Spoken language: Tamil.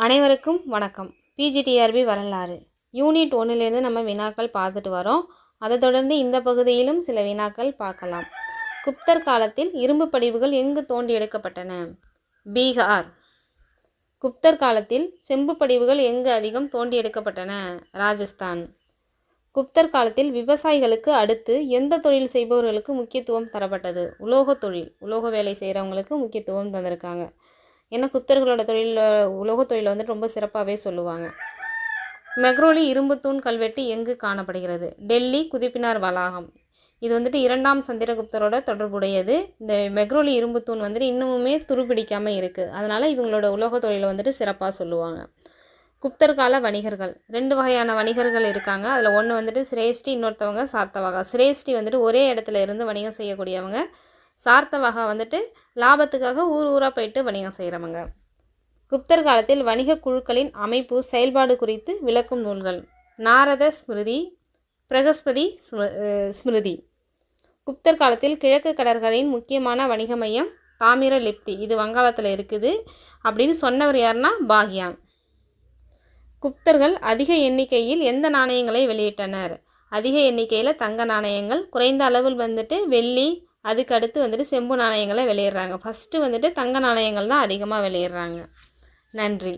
அனைவருக்கும் வணக்கம். பிஜிடிஆர்பி வரலாறு. யூனிட் ஒன்றிலிருந்து நம்ம வினாக்கள் பார்த்துட்டு வரோம். அதை தொடர்ந்து இந்த பகுதியிலும் சில வினாக்கள் பார்க்கலாம். குப்தர் காலத்தில் இரும்பு படிவுகள் எங்கு தோண்டி எடுக்கப்பட்டன? பீகார். குப்தர் காலத்தில் செம்பு படிவுகள் எங்கு அதிகம் தோண்டி எடுக்கப்பட்டன? ராஜஸ்தான். குப்தர் காலத்தில் விவசாயிகளுக்கு அடுத்து எந்த தொழில் செய்பவர்களுக்கு முக்கியத்துவம் தரப்பட்டது? உலோகத் தொழில். உலோக வேலை செய்கிறவங்களுக்கு முக்கியத்துவம் தந்திருக்காங்க. ஏன்னா குப்தர்களோட தொழிலில் உலோகத் தொழிலை வந்துட்டு ரொம்ப சிறப்பாகவே சொல்லுவாங்க. மெக்ரோலி இரும்புத்தூண் கல்வெட்டு எங்கு காணப்படுகிறது? டெல்லி குதிப்பினார் வளாகம். இது வந்துட்டு இரண்டாம் சந்திரகுப்தரோட தொடர்புடையது. இந்த மெக்ரோலி இரும்புத்தூண் வந்துட்டு இன்னமுமே துருப்பிடிக்காமல் இருக்குது அதனால் இவங்களோட உலோகத் தொழிலை வந்துட்டு சிறப்பாக சொல்லுவாங்க. குப்தர் கால வணிகர்கள். ரெண்டு வகையான வணிகர்கள் இருக்காங்க. அதில் ஒன்று வந்துட்டு சிரேஷ்டி இன்னொருத்தவங்க சாத்தவாகா சிரேஷ்டி வந்துட்டு ஒரே இடத்துல இருந்து வணிகம் செய்யக்கூடியவங்க. சார்த்தவகா வந்துட்டு லாபத்துக்காக ஊர் ஊராக போயிட்டு வணிகம் செய்கிறவங்க குப்தர் காலத்தில் வணிக குழுக்களின் அமைப்பு செயல்பாடு குறித்து விளக்கும் நூல்கள். நாரத ஸ்மிருதி பிரகஸ்பதி ஸ்ம- ஸ்மிருதி. குப்தர் காலத்தில் கிழக்கு கடற்கரையின் முக்கியமான வணிக மையம் தாமிர லிப்தி. இது வங்காளத்தில் இருக்குது அப்படின்னு சொன்னவர் யாருன்னா பாகியான் குப்தர்கள் அதிக எண்ணிக்கையில் எந்த நாணயங்களை வெளியிட்டனர்? அதிக எண்ணிக்கையில் தங்க நாணயங்கள் குறைந்த அளவில் வந்துட்டு வெள்ளி அதுக்கு அடுத்து வந்துட்டு செம்பு நாணயங்களை வெளியிடுறாங்க. ஃபஸ்ட்டு வந்துட்டு தங்க நாணயங்கள் தான் அதிகமாக வெளியிடுறாங்க. நன்றி.